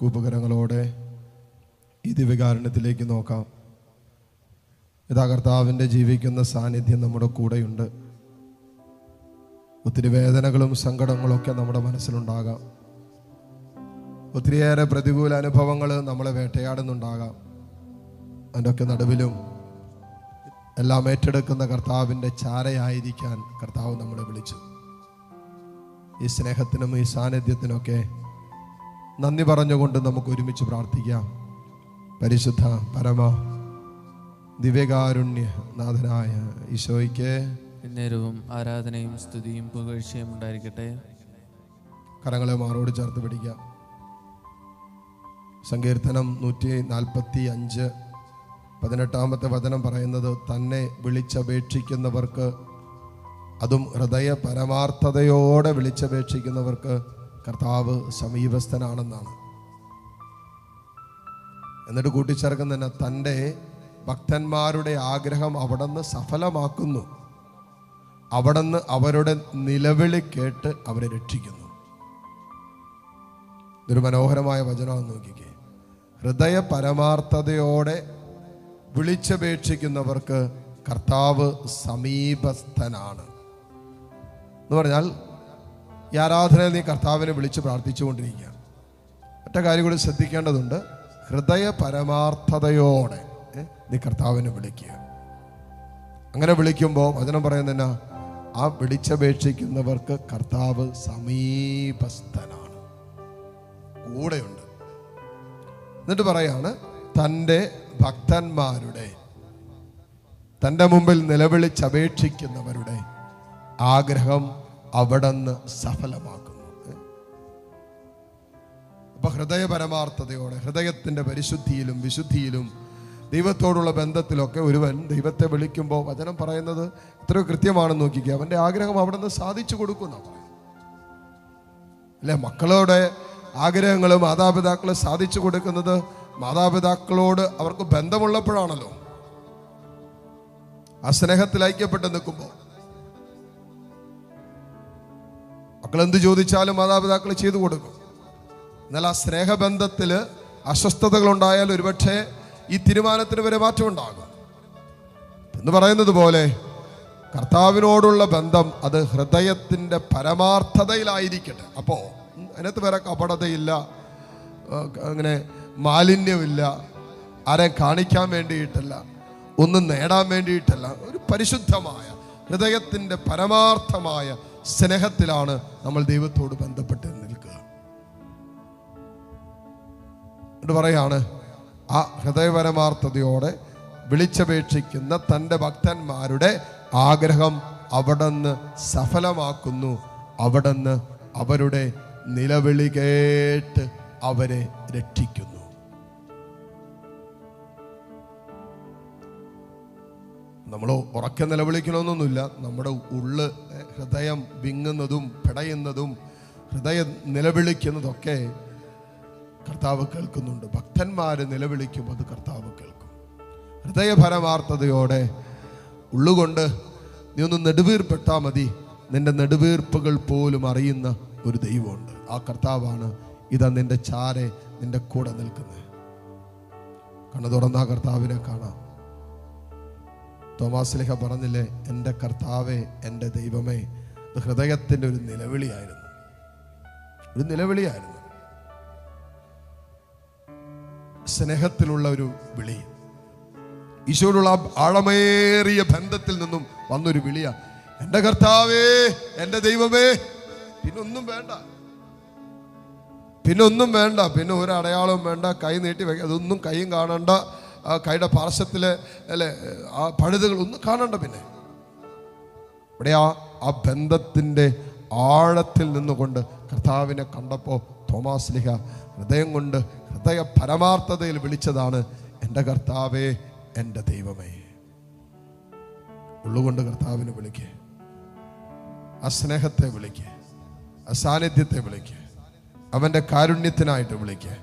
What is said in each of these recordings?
കൂപ്പകരങ്ങളോടെ ഈ ദിവ്യകാരണത്തിലേക്ക് നോക്കാം. ഇതാ കർത്താവിന്റെ ജീവിക്കുന്ന സാന്നിധ്യം നമ്മുടെ കൂടെയുണ്ട്. ഒത്തിരി വേദനകളും സങ്കടങ്ങളൊക്കെ നമ്മുടെ മനസ്സിലുണ്ടാകാം. ഒത്തിരിയേറെ പ്രതികൂല അനുഭവങ്ങൾ നമ്മളെ വേട്ടയാടുന്നുണ്ടാകാം. അതിന്റെ ഒക്കെ നടുവിലും എല്ലാം ഏറ്റെടുക്കുന്ന കർത്താവിന്റെ ചാരയായിരിക്കാൻ കർത്താവ് നമ്മളെ വിളിച്ചു. ഈ സ്നേഹത്തിനും ഈ സാന്നിധ്യത്തിനൊക്കെ നന്ദി പറഞ്ഞുകൊണ്ട് നമുക്ക് ഒരുമിച്ച് പ്രാർത്ഥിക്കാം. പരിശുദ്ധ പരമ ദിവ്യകാരുണ്യ നാഥനായ ഈശോയ്ക്ക് നേരവും ആരാധനയും സ്തുതിയും പുകഴ്ചയും ഉണ്ടായിരിക്കട്ടെ. കരങ്ങളെ മാറോട് ചേർത്ത് പിടിക്കാം. സങ്കീർത്തനം നൂറ്റി നാൽപ്പത്തി അഞ്ച് പതിനെട്ടാമത്തെ വചനം പറയുന്നത് തന്നെ വിളിച്ചപേക്ഷിക്കുന്നവർക്ക് അതും ഹൃദയ പരമാർത്ഥതയോടെ വിളിച്ചപേക്ഷിക്കുന്നവർക്ക് കർത്താവ് സമീപസ്ഥനാണെന്നാണ്. എന്നിട്ട് കൂട്ടിച്ചേർക്കുന്ന തന്നെ തന്റെ ഭക്തന്മാരുടെ ആഗ്രഹം അവിടുന്ന് സഫലമാക്കുന്നു. അവിടുന്ന് അവരുടെ നിലവിളി കേട്ട് അവരെ രക്ഷിക്കുന്നു. ഇതൊരു മനോഹരമായ വചനമാണെന്ന് നോക്കിക്കേ. ഹൃദയ പരമാർത്ഥതയോടെ വിളിച്ചപേക്ഷിക്കുന്നവർക്ക് കർത്താവ് സമീപസ്ഥനാണ്. എന്ന് പറഞ്ഞാൽ ഈ ആരാധനയിൽ നീ കർത്താവിനെ വിളിച്ച് പ്രാർത്ഥിച്ചുകൊണ്ടിരിക്കുകയാണ്. ഒറ്റ കാര്യം കൂടി ശ്രദ്ധിക്കേണ്ടതുണ്ട്. ഹൃദയ പരമാർത്ഥതയോടെ നീ കർത്താവിനെ വിളിക്കുക. അങ്ങനെ വിളിക്കുമ്പോൾ വചനം പറയുന്നതിനാ ആ വിളിച്ചപേക്ഷിക്കുന്നവർക്ക് കർത്താവ് സമീപസ്ഥനാണ്. കൂടെയുണ്ട്. എന്നിട്ട് പറയാണ് തന്റെ ഭക്തന്മാരുടെ തന്റെ മുമ്പിൽ നിലവിളിച്ചപേക്ഷിക്കുന്നവരുടെ ആഗ്രഹം അവിടുന്ന് സഫലമാക്കുന്നു? അപ്പൊ ഹൃദയ പരമാർത്ഥതയോടെ പരിശുദ്ധിയിലും വിശുദ്ധിയിലും ദൈവത്തോടുള്ള ബന്ധത്തിലൊക്കെ ഒരുവൻ ദൈവത്തെ വിളിക്കുമ്പോൾ വചനം പറയുന്നത് എത്രയോ കൃത്യമാണെന്ന് നോക്കിക്കുക അവന്റെ ആഗ്രഹം അവിടെ നിന്ന് സാധിച്ചു കൊടുക്കുന്ന അല്ലെ? മക്കളുടെ ആഗ്രഹങ്ങൾ മാതാപിതാക്കൾ സാധിച്ചു കൊടുക്കുന്നത് മാതാപിതാക്കളോട് അവർക്ക് ബന്ധമുള്ളപ്പോഴാണല്ലോ. ആ സ്നേഹത്തിൽ ഐക്യപ്പെട്ട് നിൽക്കുമ്പോൾ മക്കൾ എന്ത് ചോദിച്ചാലും മാതാപിതാക്കൾ ചെയ്തു കൊടുക്കും. എന്നാൽ ആ സ്നേഹബന്ധത്തിൽ അസ്വസ്ഥതകൾ ഉണ്ടായാൽ ഒരുപക്ഷെ ഈ തീരുമാനത്തിന് വരെ മാറ്റം ഉണ്ടാകും. എന്ന് പറയുന്നത് പോലെ കർത്താവിനോടുള്ള ബന്ധം അത് ഹൃദയത്തിന്റെ പരമാർത്ഥതയിലായിരിക്കട്ടെ. അപ്പോൾ അതിനകത്ത് വരെ കപടതയില്ല അങ്ങനെ മാലിന്യമില്ല ആരെ കാണിക്കാൻ വേണ്ടിയിട്ടല്ല ഒന്നും നേടാൻ വേണ്ടിയിട്ടല്ല. ഒരു പരിശുദ്ധമായ ഹൃദയത്തിന്റെ പരമാർത്ഥമായ സ്നേഹത്തിലാണ് നമ്മൾ ദൈവത്തോട് ബന്ധപ്പെട്ട് നിൽക്കുക. എന്നിട്ട് പറയാണ് ആ ഹൃദയപരമാർത്ഥതയോടെ വിളിച്ചപേക്ഷിക്കുന്ന തന്റെ ഭക്തന്മാരുടെ ആഗ്രഹം അവിടുന്ന് സഫലമാക്കുന്നു. അവിടുന്ന് അവരുടെ നിലവിളി കേട്ട് അവരെ രക്ഷിക്കുന്നു. നമ്മൾ ഉറക്കെ നിലവിളിക്കണമെന്നൊന്നുമില്ല നമ്മുടെ ഉള്ള് ഹൃദയം വിങ്ങുന്നതും പിടയുന്നതും ഹൃദയം നിലവിളിക്കുന്നതൊക്കെ കർത്താവ് കേൾക്കുന്നുണ്ട്. ഭക്തന്മാർ നിലവിളിക്കും അത് കർത്താവ് കേൾക്കും. ഹൃദയപരമാർത്ഥതയോടെ ഉള്ളുകൊണ്ട് നീ ഒന്ന് നെടുവീർപ്പെട്ടാൽ മതി. നിന്റെ നെടുവീർപ്പുകൾ പോലും അറിയുന്ന ഒരു ദൈവമുണ്ട്. ആ കർത്താവാണ് ഇതാ നിന്റെ ചാരെ നിന്റെ കൂടെ നിൽക്കുന്നത്. കണ്ണു തുറന്ന കർത്താവിനെ കാണാം. തോമാസ്ലിഹ പറഞ്ഞില്ലേ എന്റെ കർത്താവേ എന്റെ ദൈവമേ ഇത് ഹൃദയത്തിന്റെ ഒരു നിലവിളിയായിരുന്നു. ഒരു നിലവിളിയായിരുന്നു. സ്നേഹത്തിലുള്ള ഒരു വിളി. ഈശോയിലുള്ള ആഴമേറിയ ബന്ധത്തിൽ നിന്നും വന്നൊരു വിളിയാ എന്റെ കർത്താവേ എന്റെ ദൈവമേ പിന്നൊന്നും വേണ്ട. പിന്നൊന്നും വേണ്ട പിന്നെ ഒരു അടയാളവും വേണ്ട. കൈ നീട്ടി വെക്ക അതൊന്നും കൈയും കാണണ്ട. ആ കൈയുടെ പാർശ്വത്തിലെ അല്ലെ ആ പഴുതുകൾ ഒന്നും കാണണ്ട പിന്നെ. ഇവിടെ ആ ആ ബന്ധത്തിന്റെ ആഴത്തിൽ നിന്നുകൊണ്ട് കർത്താവിനെ കണ്ടപ്പോൾ തോമാസ് ലിഹ ഹൃദയം കൊണ്ട് ഹൃദയ പരമാർത്ഥതയിൽ വിളിച്ചതാണ് എന്റെ കർത്താവേ എന്റെ ദൈവമേ. ഉള്ളുകൊണ്ട് കർത്താവിനെ വിളിക്കേ. ആ സ്നേഹത്തെ വിളിക്കേ. ആ സാന്നിധ്യത്തെ വിളിക്കേ. അവന്റെ കാരുണ്യത്തിനായിട്ട് വിളിക്കേ.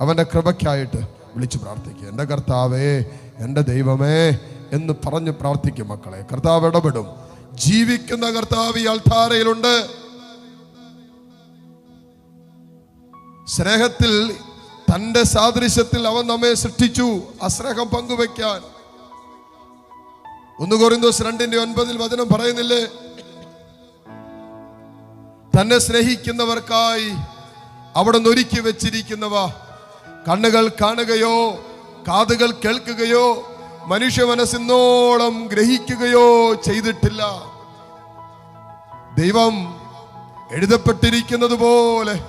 അവന്റെ കൃപയ്ക്കായിട്ട് വിളിച്ച് പ്രാർത്ഥിക്കുക. എന്റെ കർത്താവേ എന്റെ ദൈവമേ എന്ന് പറഞ്ഞ് പ്രാർത്ഥിക്കും മക്കളെ. കർത്താവ് ഇടപെടും. ജീവിക്കുന്ന കർത്താവ് ഈ അൾധാരയിലുണ്ട് സ്നേഹത്തിൽ തന്റെ സാദൃശ്യത്തിൽ അവൻ നമ്മെ സൃഷ്ടിച്ചു. അസ്നേഹം പങ്കുവെക്കാൻ ഒന്ന് കോറിന്തോസ് രണ്ടിന്റെ ഒൻപതിൽ വചനം പറയുന്നില്ലേ? തന്നെ സ്നേഹിക്കുന്നവർക്കായി അവിടെ നൊരുക്കി ഒരുക്കി വെച്ചിരിക്കുന്നവ കണ്ണുകൾ കാണുകയോ കാതുകൾ കേൾക്കുകയോ മനുഷ്യ മനസ്സിനോളം ഗ്രഹിക്കുകയോ ചെയ്തിട്ടില്ല. ദൈവം എഴുതപ്പെട്ടിരിക്കുന്നത് പോലെ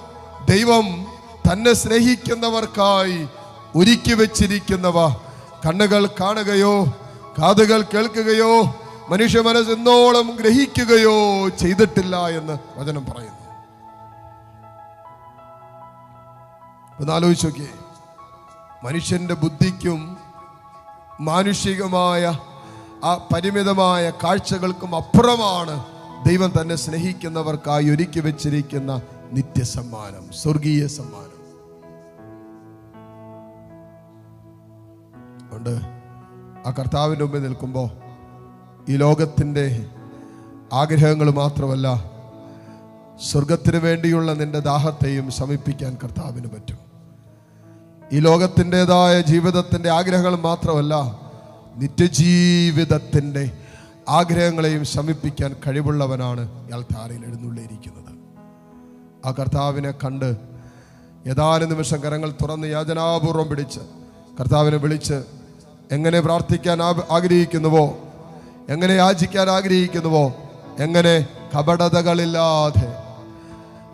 ദൈവം തന്നെ സ്നേഹിക്കുന്നവർക്കായി ഒരുക്കി വെച്ചിരിക്കുന്നവ. കണ്ണുകൾ കാണുകയോ കാതുകൾ കേൾക്കുകയോ മനുഷ്യ മനസ്സെന്നോളം ഗ്രഹിക്കുകയോ ചെയ്തിട്ടില്ല എന്ന് വചനം പറയുന്നു. ഒന്ന് ആലോചിച്ച് മനുഷ്യന്റെ ബുദ്ധിക്കും മാനുഷികമായ ആ പരിമിതമായ കാഴ്ചകൾക്കും അപ്പുറമാണ് ദൈവം തന്നെ സ്നേഹിക്കുന്നവർക്കായി ഒരുക്കി വെച്ചിരിക്കുന്ന നിത്യസമ്മാനം സ്വർഗീയ സമ്മാനം. അതുകൊണ്ട് ആ കർത്താവിന്റെ മുമ്പിൽ നിൽക്കുമ്പോൾ ഈ ലോകത്തിന്റെ ആഗ്രഹങ്ങൾ മാത്രമല്ല സ്വർഗത്തിന് വേണ്ടിയുള്ള നിന്റെ ദാഹത്തെയും സമീപിക്കാൻ കർത്താവിന് പറ്റും. ഈ ലോകത്തിന്റെതായ ജീവിതത്തിന്റെ ആഗ്രഹങ്ങൾ മാത്രമല്ല നിത്യജീവിതത്തിന്റെ ആഗ്രഹങ്ങളെയും ശമിപ്പിക്കാൻ കഴിവുള്ളവനാണ് ഇയാൾ താരയിൽ എഴുന്നള്ളിയിരിക്കുന്നത്. ആ കർത്താവിനെ കണ്ട് ഏതാനും നിമിഷം കരങ്ങൾ തുറന്ന് യാചനാപൂർവം പിടിച്ച് കർത്താവിനെ വിളിച്ച് എങ്ങനെ പ്രാർത്ഥിക്കാൻ ആഗ്രഹിക്കുന്നുവോ? എങ്ങനെ യാചിക്കാൻ ആഗ്രഹിക്കുന്നുവോ? എങ്ങനെ കപടതകളില്ലാതെ?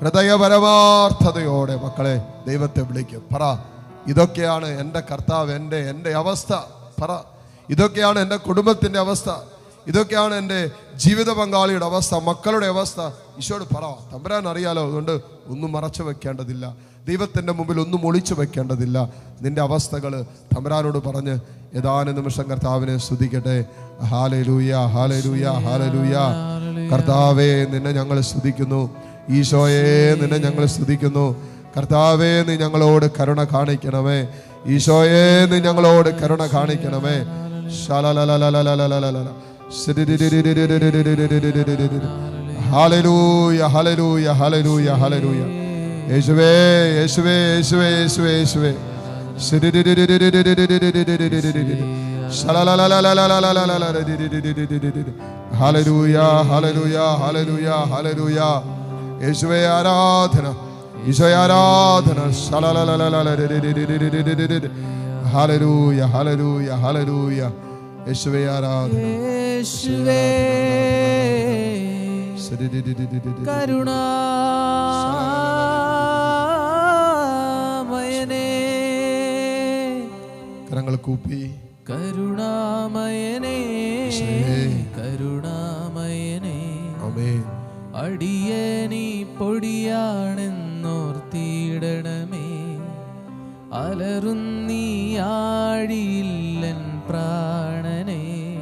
ഹൃദയപരമാർത്ഥതയോടെ മക്കളെ ദൈവത്തെ വിളിക്കും. പറ ഇതൊക്കെയാണ് എന്റെ കർത്താവ് എന്റെ എന്റെ അവസ്ഥ. പറ. ഇതൊക്കെയാണ് എന്റെ കുടുംബത്തിന്റെ അവസ്ഥ. ഇതൊക്കെയാണ് എന്റെ ജീവിത പങ്കാളിയുടെ അവസ്ഥ മക്കളുടെ അവസ്ഥ. ഈശോട് പറ. തമ്പരാൻ അറിയാലോ അതുകൊണ്ട് ഒന്നും മറച്ചു വെക്കേണ്ടതില്ല. ദൈവത്തിന്റെ മുമ്പിൽ ഒന്നും ഒളിച്ചു വെക്കേണ്ടതില്ല. നിന്റെ അവസ്ഥകൾ തമ്പരാനോട് പറഞ്ഞ് ഏതാനും നിമിഷം കർത്താവിനെ സ്തുതിക്കട്ടെ. Hallelujah hallelujah. ഹാലലൂയ. കർത്താവേ നിന്നെ ഞങ്ങൾ സ്തുതിക്കുന്നു. ഈശോയെ നിന്നെ ഞങ്ങൾ സ്തുതിക്കുന്നു. കർത്താവേ നീ ഞങ്ങളോട് കരുണ കാണിക്കണമേ. ഈശോയെ നീ ഞങ്ങളോട് കരുണ കാണിക്കണമേ. ഹലലൂയ ഹലലൂയ ഹലലൂയ ഹലലൂയ യേശുവേ യേശുവേ യേശുവേ യേശുവേ യേശുവേ ഹലലൂയ ഹലലൂയ ഹലലൂയ ഹലലൂയ യേശുവേ ആരാധന യേശുവേ കരുണാമയനേ കരങ്ങൾ കൂപ്പി കരുണാമയനേ കരുണാമയനേ ആമേൻ അടിയനീ അലറുന്നീ ആഴിയില്ലൻ പ്രാണനെ.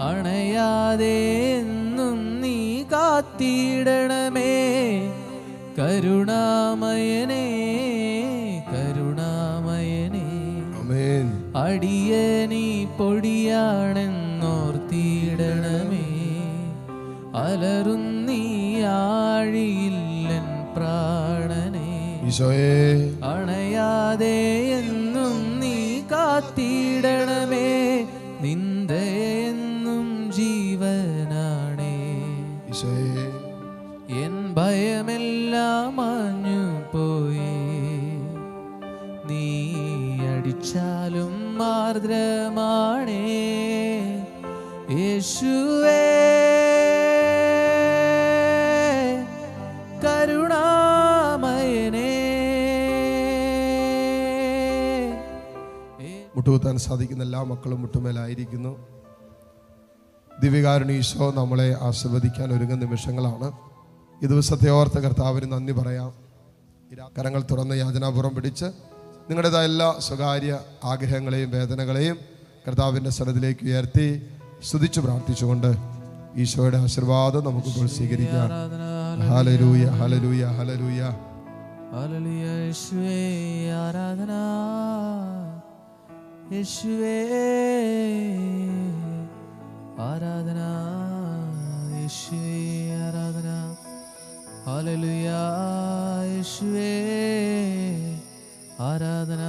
അണയാതെ എന്നും നീ കാത്തിടണമേ. കരുണാമയനേ കരുണാമയനേ. അടിയ അടിയനീ പൊടിയാണെന്നോർത്തിയിടണമേ അലറുന്നിയാഴിയില്ലൻ പ്രാണനെ. ഈശോയെ. ഭയമെല്ലാം മാഞ്ഞു പോയി. നീ അടിച്ചാലും മാർദ്രമാണേ യേശുവേ കരുണാമയനേ. മുട്ടുകുത്താൻ സാധിക്കുന്ന എല്ലാ മക്കളും മുട്ടുമേലായിരിക്കുന്നു. ദിവ്യകാരുണീശോ നമ്മളെ ആസ്വദിക്കാൻ ഒരുങ്ങുന്ന നിമിഷങ്ങളാണ്. ഈ ദിവസത്തെ ഓർത്ത കർത്താവിന് നന്ദി പറയാം. കരങ്ങൾ തുറന്ന് യാചനാപുറം പിടിച്ച് നിങ്ങളുടേതായ എല്ലാ സ്വകാര്യ ആഗ്രഹങ്ങളെയും വേദനകളെയും കർത്താവിന്റെ സ്ഥലത്തിലേക്ക് ഉയർത്തി സ്തുതിച്ചു പ്രാർത്ഥിച്ചുകൊണ്ട് ഈശോയുടെ ആശീർവാദം നമുക്കിപ്പോൾ സ്വീകരിക്കാം. Hallelujah hallelujah. യേശുവേ ആരാധന. യേശുവേ ആരാധന. ആരാധന ഹല്ലേലൂയ യേശുവേ ആരാധന